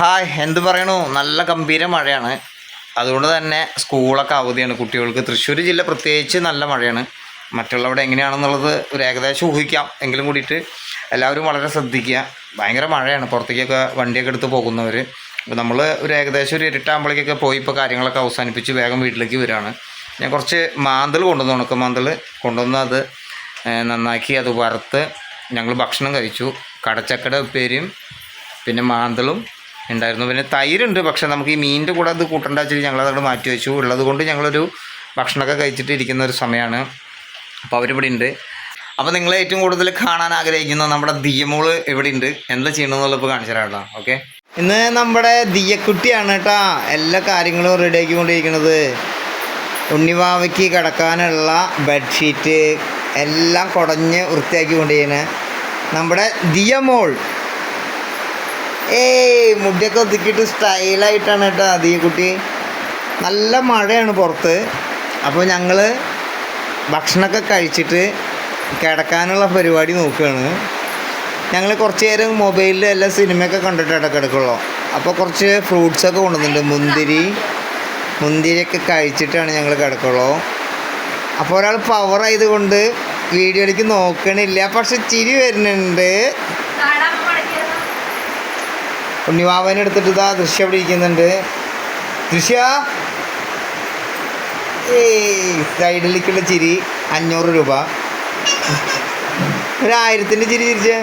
Hi എന്ത് പറയണു? നല്ല ഗംഭീര മഴയാണ്. അതുകൊണ്ട് തന്നെ സ്കൂളൊക്കെ അവധിയാണ്. കുട്ടികൾക്ക് തൃശ്ശൂർ ജില്ല പ്രത്യേകിച്ച് നല്ല മഴയാണ്. മറ്റുള്ളവിടെ എങ്ങനെയാണെന്നുള്ളത് ഒരു ഏകദേശം ഊഹിക്കാം. എങ്കിലും കൂടിയിട്ട് എല്ലാവരും വളരെ ശ്രദ്ധിക്കുക. ഭയങ്കര മഴയാണ്. പുറത്തേക്കൊക്കെ വണ്ടിയൊക്കെ എടുത്ത് പോകുന്നവർ അപ്പോൾ നമ്മൾ ഒരു ഏകദേശം ഒരു ഇരുട്ടാകുമ്പോഴേക്കൊക്കെ പോയി ഇപ്പോൾ കാര്യങ്ങളൊക്കെ അവസാനിപ്പിച്ച് വേഗം വീട്ടിലേക്ക് വരികയാണ് ഞാൻ കുറച്ച് മാന്തൽ കൊണ്ടുവന്നു. ഉണക്ക മാന്തൽ കൊണ്ടുവന്ന് അത് നന്നാക്കി അത് വറുത്ത് ഞങ്ങൾ ഭക്ഷണം കഴിച്ചു. കടച്ചക്കട ഉപ്പേരിയും പിന്നെ മാന്തളും ഉണ്ടായിരുന്നു. പിന്നെ തൈരുണ്ട്. പക്ഷെ നമുക്ക് ഈ മീനിന്റെ കൂടെ അത് കൂട്ടേണ്ട ഞങ്ങൾ അതങ്ങോട്ട് മാറ്റി വെച്ചു. ഉള്ളത് കൊണ്ട് ഞങ്ങളൊരു ഭക്ഷണമൊക്കെ കഴിച്ചിട്ട് ഇരിക്കുന്ന ഒരു സമയമാണ്. അപ്പോൾ അവരിവിടെ ഉണ്ട്. അപ്പോൾ നിങ്ങൾ ഏറ്റവും കൂടുതൽ കാണാൻ ആഗ്രഹിക്കുന്ന നമ്മുടെ ദിയമോൾ ഇവിടെ ഉണ്ട്. എന്താ ചെയ്യണമെന്നുള്ളത് ഇപ്പോൾ കാണിച്ചു തരാം കേട്ടോ. ഓക്കെ. ഇന്ന് നമ്മുടെ ദിയക്കുട്ടിയാണ് കേട്ടോ എല്ലാ കാര്യങ്ങളും റെഡിയാക്കി ആക്കിക്കൊണ്ടിരിക്കുന്നത്. ഉണ്ണിവാവയ്ക്ക് കിടക്കാനുള്ള ബെഡ്ഷീറ്റ് എല്ലാം കുടഞ്ഞ് വൃത്തിയാക്കി കൊണ്ടിരിക്കുന്നത് നമ്മുടെ ദിയമോൾ ഏയ് മുടിയൊക്കെ ഒതുക്കിയിട്ട് സ്റ്റൈലായിട്ടാണ് കേട്ടോ അതീ കുട്ടി. നല്ല മഴയാണ് പുറത്ത്. അപ്പോൾ ഞങ്ങൾ ഭക്ഷണമൊക്കെ കഴിച്ചിട്ട് കിടക്കാനുള്ള പരിപാടി നോക്കുകയാണ്. ഞങ്ങൾ കുറച്ച് നേരം മൊബൈലിൽ എല്ലാ സിനിമയൊക്കെ കണ്ടിട്ട് ഇടക്കിടക്കുള്ളൂ. അപ്പോൾ കുറച്ച് ഫ്രൂട്ട്സൊക്കെ കൊണ്ടുവന്നിട്ടുണ്ട്. മുന്തിരി മുന്തിരിയൊക്കെ കഴിച്ചിട്ടാണ് ഞങ്ങൾ കിടക്കുള്ളൂ. അപ്പോൾ ഒരാൾ പവർ ആയതുകൊണ്ട് വീഡിയോയിലേക്ക് നോക്കണില്ല. പക്ഷെ ചിരി വരുന്നുണ്ട്. ഉണ്ണിവാവനെ എടുത്തിട്ട് ഇതാ ദൃശ്യ അവിടെ ഇരിക്കുന്നുണ്ട്. ദൃശ്യ? ഏ സൈഡിലേക്കുള്ള ചിരി അഞ്ഞൂറ് രൂപ. ഒരു ആയിരത്തിന്റെ ചിരി ചിരിച്ചേ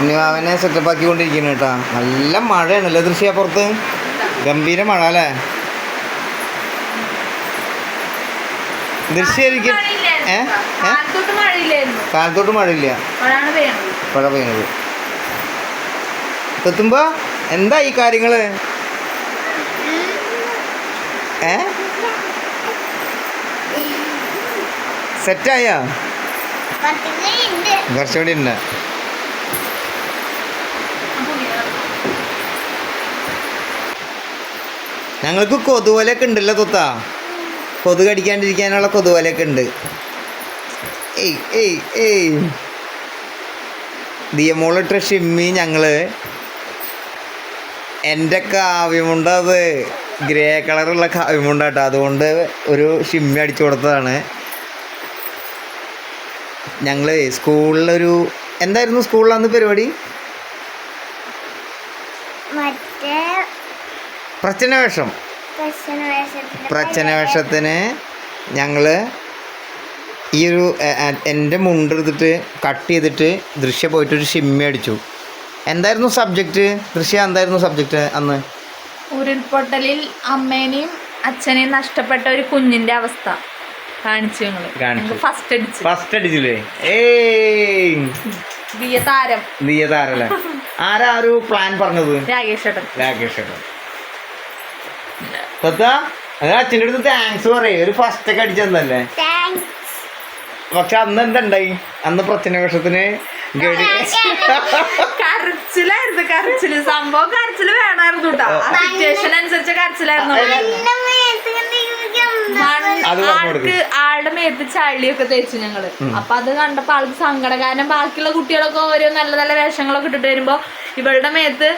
ഉണ്ണിവാവനെ സെറ്റപ്പ് ആക്കിക്കൊണ്ടിരിക്കുന്നു കേട്ടോ. നല്ല മഴയാണല്ലേ ദൃശ്യ പുറത്ത്? ഗംഭീര മഴ അല്ലേ? ദൃശ്യായിരിക്കും. ഏ? കാലത്തോട്ട് മഴയില്ല. മഴ പെയ്യണത് എത്തുമ്പോ എന്താ ഈ കാര്യങ്ങൾ? ഏ? സെറ്റായോ? കുറച്ചുകൂടി ഉണ്ട്. ഞങ്ങൾക്ക് കൊതുവലൊക്കെ ഉണ്ടല്ലോ തൊത്താ. കൊതു കടിക്കാണ്ടിരിക്കാനുള്ള കൊതുവലൊക്കെ ഉണ്ട്. ഏയ് ഏയ് ഏയ്. ദിയമോളിട്ട ഷിമ്മി ഞങ്ങൾ എന്റെ കാവ്യമുണ്ട് അത് ഗ്രേ കളറുള്ള കാവ്യമുണ്ടാട്ടോ. അതുകൊണ്ട് ഒരു ഷിമ്മി അടിച്ചു കൊടുത്തതാണ്. ഞങ്ങൾ സ്കൂളിലൊരു എന്തായിരുന്നു സ്കൂളിൽ അന്ന് പരിപാടി പ്രശ്നവേഷം വേഷം. പ്രശ്ന വേഷത്തിന്റെ പ്രച്ഛന വേഷത്തിന് ഞങ്ങൾ ഈ ഒരു എന്റെ മുണ്ടെടുത്തിട്ട് കട്ട് ചെയ്തിട്ട് ദൃശ്യ പോയിട്ട് ഒരു ഷിമ്മി അടിച്ചു. എന്തായിരുന്നു സബ്ജക്റ്റ്? ദൃശ്യ എന്തായിരുന്നു സബ്ജക്റ്റ് അന്ന്? ഉരുൾപൊട്ടലിൽ അമ്മേനെയും അച്ഛനെയും നഷ്ടപ്പെട്ട ഒരു കുഞ്ഞിന്റെ അവസ്ഥ. കാണിച്ചു ഞങ്ങൾ ഫസ്റ്റ് അടിച്ചു. ഫസ്റ്റ് അടിച്ചില്ലേ? ഏയ്! ദിയ താരം താരല്ലേ ആരാ ഒരു പ്ലാൻ പറഞ്ഞത്? രാകേഷ് ഏട്ടൻ. രാകേഷ് ഏട്ടൻ. അത് അച്ഛന്റെ അടുത്ത് താങ്ക്സ് പറയേ. ഒരു ഫസ്റ്റ് ഒക്കെ അടിച്ചതല്ലേ താങ്ക്സ് പക്ഷെ അന്ന് എന്തുണ്ടായി? അന്ന് പ്രച്ഛന വേഷത്തിന് ഗഡി കരച്ചിലായിരുന്നു കരച്ചിൽ. സംഭവം കരച്ചിൽ വേണമായിരുന്നു കേട്ടോ സിറ്റുവേഷൻ അനുസരിച്ച് കരച്ചിലായിരുന്നു. ആൾക്ക് ആളുടെ മേത്ത് ചളിയൊക്കെ തേച്ചു ഞങ്ങൾ. അപ്പൊ അത് കണ്ടപ്പോ ആൾക്ക് സങ്കടം കാരണം ബാക്കിയുള്ള കുട്ടികളൊക്കെ ഓരോ നല്ല നല്ല വേഷങ്ങളൊക്കെ ഇട്ടിട്ട് വരുമ്പോ ഇവളുടെ മേത്ത്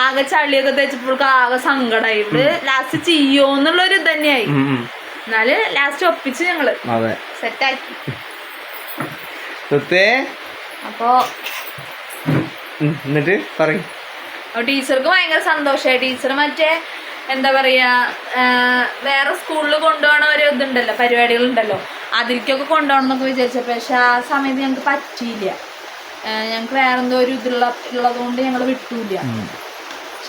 ആകെ ചളിയൊക്കെ തേച്ചപ്പോൾ ആകെ സങ്കടമായി ഇവൾ ലാസ്റ്റ് ചെയ്യോന്നുള്ള ഒരു ഇത് തന്നെയായി. എന്നാൽ ലാസ്റ്റ് ഒപ്പിച്ച് ഞങ്ങൾ. സെറ്റാക്കി അപ്പോ എന്നിട്ട് പറയും. ടീച്ചർക്ക് ഭയങ്കര സന്തോഷമായി. ടീച്ചർ മറ്റേ എന്താ പറയാ വേറെ സ്കൂളിൽ കൊണ്ടുപോകണ ഒരു ഇതുണ്ടല്ലോ പരിപാടികളുണ്ടല്ലോ. അതിലേക്കൊക്കെ കൊണ്ടുപോകണം എന്നൊക്കെ പക്ഷെ ആ സമയത്ത് ഞങ്ങൾക്ക് പറ്റിയില്ല. ഞങ്ങൾക്ക് വേറെന്തോ ഒരു ഇതുള്ള ഉള്ളത് കൊണ്ട് ഞങ്ങൾ വിട്ടൂല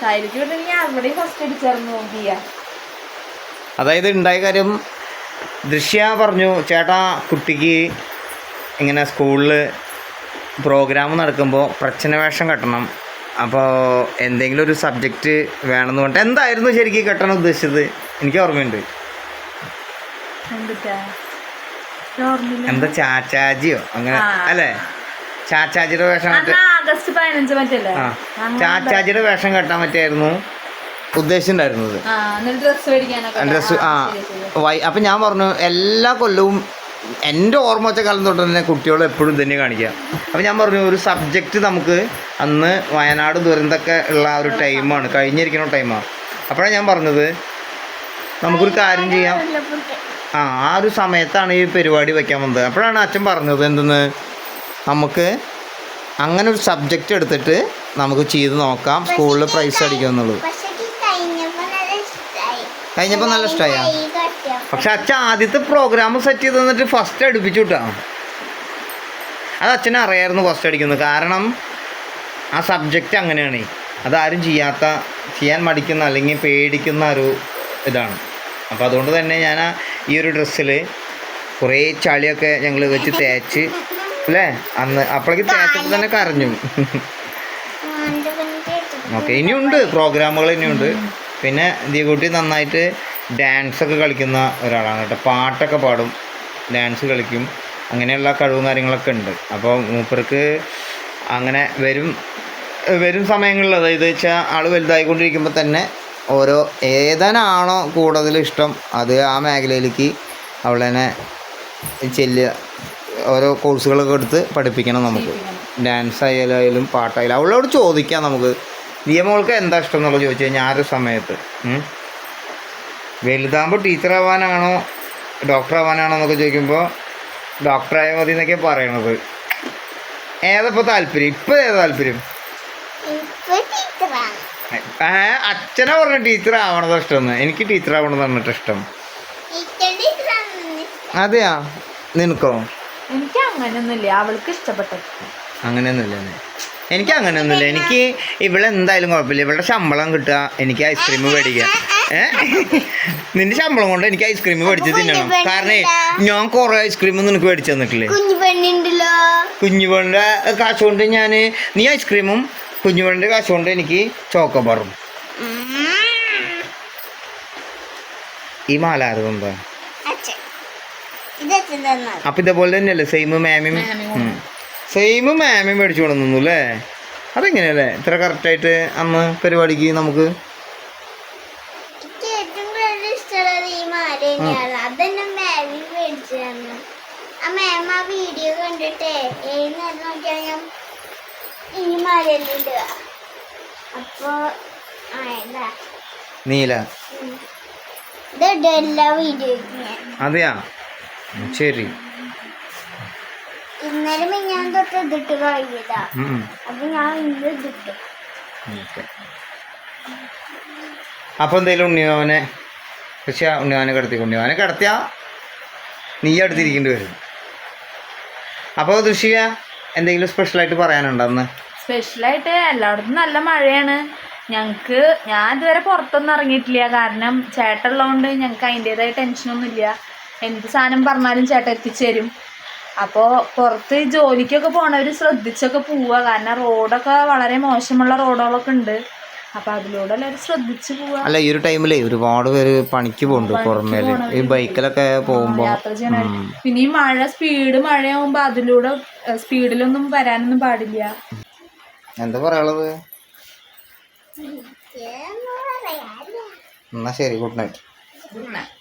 ഞാൻ അവിടെയും ഫസ്റ്റ് അടിച്ചായിരുന്നു അതായത് ഉണ്ടായ കാര്യം ദൃശ്യ പറഞ്ഞു ചേട്ടാ കുട്ടിക്ക് ഇങ്ങനെ സ്കൂളിൽ പ്രോഗ്രാം നടക്കുമ്പോൾ പ്രച്ഛനവേഷം കെട്ടണം. അപ്പോൾ എന്തെങ്കിലും ഒരു സബ്ജക്റ്റ് വേണമെന്ന് പറഞ്ഞിട്ട് എന്തായിരുന്നു ശരിക്കും കെട്ടണം ഉദ്ദേശിച്ചത്? എനിക്ക് ഓർമ്മയുണ്ട്. എന്താ ചാച്ചാജിയോ? അങ്ങനെ അല്ലേ? ചാച്ചാജിയുടെ വേഷം ആഗസ്റ്റ് പതിനഞ്ച് മറ്റല്ലേ ആ. ചാച്ചാജിയുടെ വേഷം കെട്ടാൻ പറ്റായിരുന്നു ഉദ്ദേശിച്ചിട്ടുണ്ടായിരുന്നത്. ഡ്രസ് ആ. വൈ അപ്പം ഞാൻ പറഞ്ഞു എല്ലാ കൊല്ലവും എന്റെ ഓർമ്മ വെച്ച കാലം തൊട്ട് തന്നെ കുട്ടികൾ എപ്പോഴും തന്നെ കാണിക്കുക. അപ്പോൾ ഞാൻ പറഞ്ഞു ഒരു സബ്ജക്റ്റ് നമുക്ക് അന്ന് വയനാട് ദുരന്തൊക്കെ ഉള്ള ആ ഒരു ടൈമാണ് കഴിഞ്ഞിരിക്കുന്ന ടൈമാണ് അപ്പോഴാണ് ഞാൻ പറഞ്ഞത് നമുക്കൊരു കാര്യം ചെയ്യാം. ആ ആ ഒരു സമയത്താണ് ഈ പരിപാടി വയ്ക്കാൻ വന്നത്. അപ്പോഴാണ് അച്ഛൻ പറഞ്ഞത് എന്തെന്ന് നമുക്ക് അങ്ങനെ ഒരു സബ്ജക്റ്റ് എടുത്തിട്ട് നമുക്ക് ചെയ്ത് നോക്കാം. സ്കൂളിൽ പ്രൈസ് അടിക്കുക എന്നുള്ളത് കഴിഞ്ഞപ്പോൾ നല്ല ഇഷ്ടമായ പക്ഷെ അച്ഛൻ ആദ്യത്തെ പ്രോഗ്രാം സെറ്റ് ചെയ്ത് തന്നിട്ട് ഫസ്റ്റ് അടുപ്പിച്ചു വിട്ടാ അത് അച്ഛനെ അറിയായിരുന്നു ഫസ്റ്റ് അടിക്കുന്നത്. കാരണം ആ സബ്ജക്റ്റ് അങ്ങനെയാണ്. അതാരും ചെയ്യാത്ത ചെയ്യാൻ മടിക്കുന്ന അല്ലെങ്കിൽ പേടിക്കുന്ന ഒരു ഇതാണ്. അപ്പോൾ അതുകൊണ്ട് തന്നെ ഞാൻ ഈ ഒരു ഡ്രസ്സിൽ കുറേ ചളിയൊക്കെ ഞങ്ങൾ വെച്ച് തേച്ച് അല്ലേ? അന്ന് അപ്പോഴേക്ക് തേച്ചപ്പോൾ തന്നെ കരഞ്ഞു. ഓക്കെ ഇനിയുണ്ട് പ്രോഗ്രാമുകൾ ഇനിയുണ്ട്. പിന്നെ ദീകുട്ടി നന്നായിട്ട് ഡാൻസ് ഒക്കെ കളിക്കുന്ന ഒരാളാണ് കേട്ടോ. പാട്ടൊക്കെ പാടും ഡാൻസ് കളിക്കും. അങ്ങനെയുള്ള കഴിവും കാര്യങ്ങളൊക്കെ ഉണ്ട്. അപ്പോൾ മൂപ്പർക്ക് അങ്ങനെ വരും വരും സമയങ്ങളിൽ അതായത് വെച്ചാൽ ആൾ വലുതായിക്കൊണ്ടിരിക്കുമ്പോൾ തന്നെ ഓരോ ഏതാനാണോ കൂടുതൽ ഇഷ്ടം അത് ആ മേഖലയിലേക്ക് അവളെന്നെ ചെല്ലുക. ഓരോ കോഴ്സുകളൊക്കെ എടുത്ത് പഠിപ്പിക്കണം നമുക്ക്. ഡാൻസ് ആയാലും പാട്ടായാലും അവളോട് ചോദിക്കാം നമുക്ക്. നിയമങ്ങൾക്ക് എന്താ ഇഷ്ടം എന്നുള്ളത് ചോദിച്ചു കഴിഞ്ഞാൽ ആ ഒരു സമയത്ത്. വലുതാകുമ്പോൾ ടീച്ചറാവാനാണോ ഡോക്ടർ ആവാനാണോ എന്നൊക്കെ ചോദിക്കുമ്പോൾ ഡോക്ടറായ മതി എന്നൊക്കെ പറയണത്. ഏതപ്പോൾ താല്പര്യം? ഇപ്പം ഏതാ താല്പര്യം? അച്ഛനെ പറഞ്ഞ ടീച്ചർ ആവണത് ഇഷ്ടമെന്ന് എനിക്ക് ടീച്ചർ ആവണതാണ് പറഞ്ഞിട്ട് ഇഷ്ടം. അതെയാ? നിനക്കോ? എനിക്ക് അങ്ങനെയൊന്നുമില്ല അവൾക്ക് ഇഷ്ടപ്പെട്ടത് അങ്ങനെയൊന്നുമില്ല എനിക്ക് അങ്ങനെയൊന്നുമില്ല എനിക്ക് ഇവിടെ എന്തായാലും കുഴപ്പമില്ല. ഇവളുടെ ശമ്പളം കിട്ടുക എനിക്ക് ഐസ്ക്രീം മേടിക്കുക. ഏ? നിന്റെ ശമ്പളം കൊണ്ട് എനിക്ക് ഐസ്ക്രീം മേടിച്ച് തിന്നണം. കാരണം ഞാൻ കുറേ ഐസ്ക്രീം നിനക്ക് മേടിച്ചു തന്നിട്ടില്ലേ? കുഞ്ഞു പെണ്ണുണ്ടല്ലോ കുഞ്ഞുപെണ്ണിന്റെ കാശ് കൊണ്ട് ഞാൻ നീ ഐസ്ക്രീമും കുഞ്ഞുപെണ്ണിന്റെ കാശ് കൊണ്ട് എനിക്ക് ചോക്കോബാറും ഈ എന്താ തന്നത് അപ്പം ഇതേപോലെ തന്നെയല്ലേ? സെയിം മാമിയും സെയിം മാമിയും മേടിച്ചു കൊണ്ടുവന്നു അല്ലേ? അതെങ്ങനെയല്ലേ? ഇത്ര കറക്റ്റായിട്ട് അന്ന് പരിപാടിക്ക് നമുക്ക് വീഡിയോ കണ്ടിട്ടേ നോക്കിയാൽ അപ്പൊ നീല. വീഡിയോ അതെയാ? ശരി. ഇന്നലെ ഞാൻ തൊട്ട് ഇതിട്ട് കഴിഞ്ഞതാ ഉം, ഉം. അപ്പൊ ഞാൻ ഇന്ന് ഇതിട്ടു. ഓക്കെ. അപ്പോൾ എന്തെങ്കിലും ഉണ്ണിയോനെ പക്ഷേ ഉണ്ണിയോനെ കിടത്തി ഉണ്ണിയോനെ കിടത്തിയാ നീ അടുത്തിരിക്കേണ്ടി വരും. അപ്പോൾ ദൃശ്യ എന്തെങ്കിലും സ്പെഷ്യലായിട്ട് പറയാനുണ്ടോ അന്ന്? സ്പെഷ്യലായിട്ട് എല്ലായിടത്തും നല്ല മഴയാണ്. ഞങ്ങൾക്ക് ഞാൻ ഇതുവരെ പുറത്തൊന്നും ഇറങ്ങിയിട്ടില്ല. കാരണം ചേട്ടനുള്ളതുകൊണ്ട് ഞങ്ങൾക്ക് അതിന്റെതായ ടെൻഷനൊന്നും ഇല്ല എന്ത് സാധനം പറഞ്ഞാലും ചേട്ടൻ എത്തിച്ചേരും അപ്പോൾ പുറത്ത് ജോലിക്കൊക്കെ പോണവർ ശ്രദ്ധിച്ചൊക്കെ പോവുക കാരണം റോഡൊക്കെ വളരെ മോശമുള്ള റോഡുകളൊക്കെ ഉണ്ട്. അപ്പൊ അതിലൂടെ എല്ലാവരും ശ്രദ്ധിച്ചു പോവുക അല്ല ഈ ഒരു ടൈമിലേ ഒരുപാട് പേര് പണിക്ക് പോകുന്നുണ്ട് പുറമേൽ. ഈ ബൈക്കിലൊക്കെ പോകുമ്പോൾ ചെയ്യണ പിന്നെ ഈ മഴ സ്പീഡ് മഴയാകുമ്പോ അതിലൂടെ സ്പീഡിലൊന്നും വരാനൊന്നും പാടില്ല. എന്താ പറയാനുള്ളത്? പറയാ എന്നാ ശരി ഗുഡ് നൈറ്റ്. Good night.